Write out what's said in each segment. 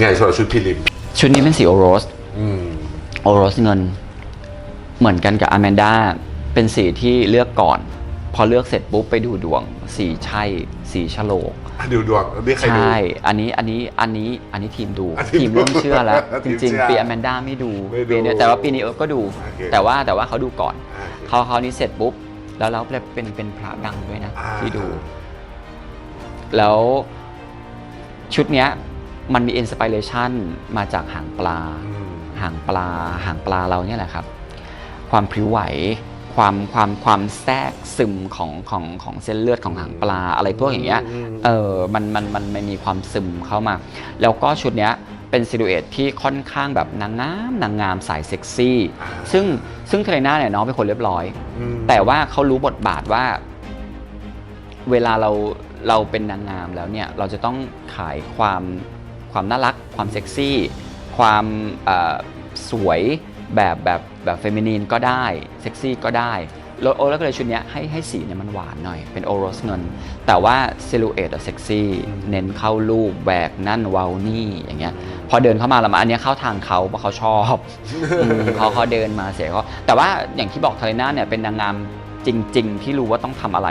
ไงสำหรับชุดพิลิมชุดนี้เป็นสีโอโรส อืม โอโรสเงิน เหมือนกันกับอแมนดาเป็นสีที่เลือกก่อน พอเลือกเสร็จปุ๊บไปดูดวง สีใช่ สีฉลก ดูดวงนี่ใครใชดู่อันนี้อันนี้อันนี้อันนี้ทีมดูอะทีทีมมดูเริ่มเชื่อแล้ว ทีจมริงเชื่อๆ ปีอแมนดาไม่ดูไม่ดูปีเนี้ยแต่ว่าปีนี้เออก็ดู โอเคแต่ว่าแต่ว่าเขาดูก่อนอ่าโอเคเขาเขานี้เสร็จปุ๊บ แล้วเราเป็นเป็นพระดังด้วยนะ อ่า ที่ดู แล้วชุดเนี้ย มันมีอินสปิเรชันมาจากหางปลาอืมหางปลา หางปลาเราเนี่ยแหละครับ ความพริ้วไหว ความความความแทรกซึมของของของเส้นเลือดของหางปลาอะไรพวกอย่างเงี้ยอืมเออ มันมันมันมันมีความซึมเข้ามา แล้วก็ชุดเนี้ยเป็นซิลูเอตที่ค่อนข้างแบบนางงามนางงามสายเซ็กซี่อ่าซึ่งซึ่งเทรน่าเนี่ยน้องเป็นคนเรียบร้อยอืมแต่ว่าเขารู้บทบาทว่า เวลาเราเราเป็นนางงามแล้วเนี่ย เราจะต้องขายความ ความน่ารัก ความเซ็กซี่ ความเอ่อสวยแบบแบบแบบเฟมินีนก็ได้เซ็กซี่ก็ได้แล้วโอแล้วก็เลยชุดเนี้ยให้ให้สีเนี่ยมันหวานหน่อย เป็นโอโรสเงิน แต่ว่าซิลูเอตอะเซ็กซี่เน้นเข้ารูปแหวกนั่นเวานี่อย่างเงี้ยพอเดินเข้ามาแล้วมาอันเนี้ยเข้าทางเขาเพราะเขาชอบอืมเขาเขาเดินมาเสียเขาแต่ว่าอย่างที่บอกทาริน่าเนี่ยเป็นนางงามจริง ๆ ที่รู้ว่าต้องทำอะไร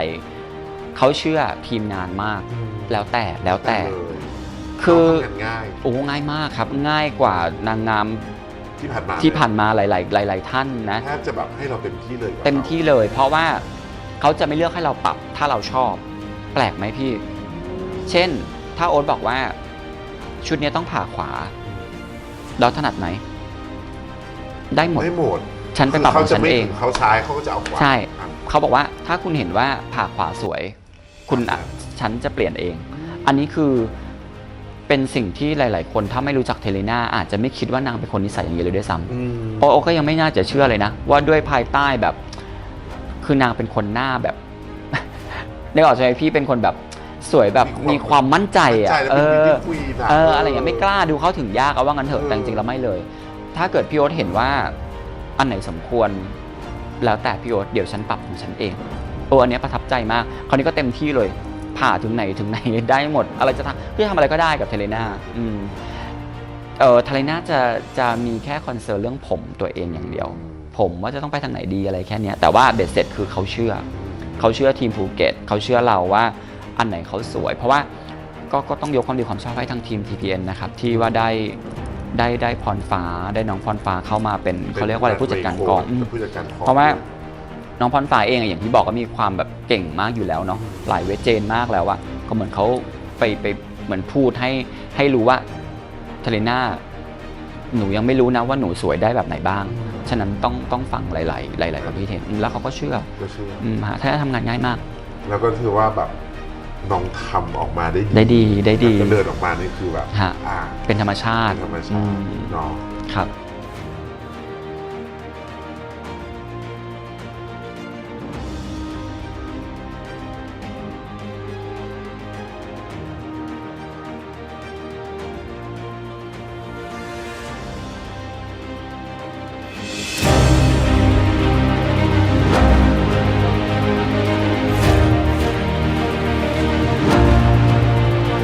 เขาเชื่อทีมงานมากอืมแล้วแต่แล้วแต่เลย คือทำงานง่ายโอ้ง่ายมากครับ ง่ายกว่านางงามที่ผ่านมาที่ผ่านมาหลาย ๆ หลาย ๆ ท่านนะแทบจะแบบให้เราเต็มที่เลยกับเต็มที่เลย เพราะว่าเขาจะไม่เลือกให้เราปรับถ้าเราชอบ แปลกไหมพี่ เช่น ถ้าโอ๊ตบอกว่า ชุดเนี้ยต้องผ่าขวา เราถนัดไหมได้หมดไม่หมดฉันไปปรับของเขาจะฉันไม่เองเขาซ้ายเขาก็จะเอาขวาใช่อะเขาบอกว่าถ้าคุณเห็นว่าผ่าขวาสวย คุณอะฉันจะเปลี่ยนเอง อันนี้คือ เป็นสิ่งที่หลาย ๆ คนถ้าไม่รู้จักเทเลนาอาจจะไม่คิดว่านางเป็นคนนิสัยอย่างนี้เลยด้วยซ้ำอืมโอโอก็ยังไม่น่าจะเชื่อเลยนะ ว่าด้วยภายใต้แบบ คือนางเป็นคนหน้าแบบ ได้ออกใช่ไหมพี่เป็นคนแบบสวยแบบมีความมั่นใจอะมั่นใจเอแล้วอเป็น beauty queen อะเอออะไรอย่างเงี้ยไม่กล้าดูเขาถึงยากเอาว่างั้นเถอะเออ แต่จริงๆแล้วไม่เลย ถ้าเกิดพี่โอ๊ตเห็นว่า อันไหนสมควร แล้วแต่พี่โอ๊ตเดี๋ยวฉันปรับของฉันเองโอ้อันเนี้ยประทับใจมาก คราวนี้ก็เต็มที่เลย ผ่าถึงไหนถึงไหนได้หมด อะไรจะทำคือทำอะไรก็ได้กับเทเลนาอืมเออเทเลนาจะจะมีแค่คอนเซิร์นเรื่องผมตัวเองอย่างเดียว ผมว่าจะต้องไปทางไหนดีอะไรแค่เนี้ยแต่ว่าเบ็ดเสร็จคือเขาเชื่อ เขาเชื่อทีมภูเก็ตเขาเชื่อเราว่าอันไหนเขาสวย เพราะว่าก็ก็ต้องยกความดีความชอบให้ทางทีม TPN นะครับ ที่ว่าได้ได้ได้พรฟ้าได้น้องพรฟ้าเข้ามาเป็นเขาเรียกว่าอะไรผู้จัดการกองอืมเป็นผู้จัดการกองเพราะว่า น้องพรฟ้าเองอะอย่างที่บอกก็มีความแบบเก่งมากอยู่แล้วเนาะหลายเวทเจนมากแล้วอะก็เหมือนเขาไปไปเหมือนพูดให้ให้รู้ว่าเทเลน่าหนูยังไม่รู้นะว่าหนูสวยได้แบบไหนบ้าง ฉะนั้นต้องต้องฟังหลาย ๆ หลาย ๆ ความคิดเห็นอืมแล้วเขาก็เชื่อก็เชื่ออืมฮะถ้าทำงานง่ายมาก แล้วก็ถือว่าแบบน้องทำออกมาได้ดีได้ดีได้ดี แล้วก็เดินออกมานี่คือแบบฮะ อ่าเป็นธรรมชาติเป็นธรรมอืชาติมเนาะ ครับ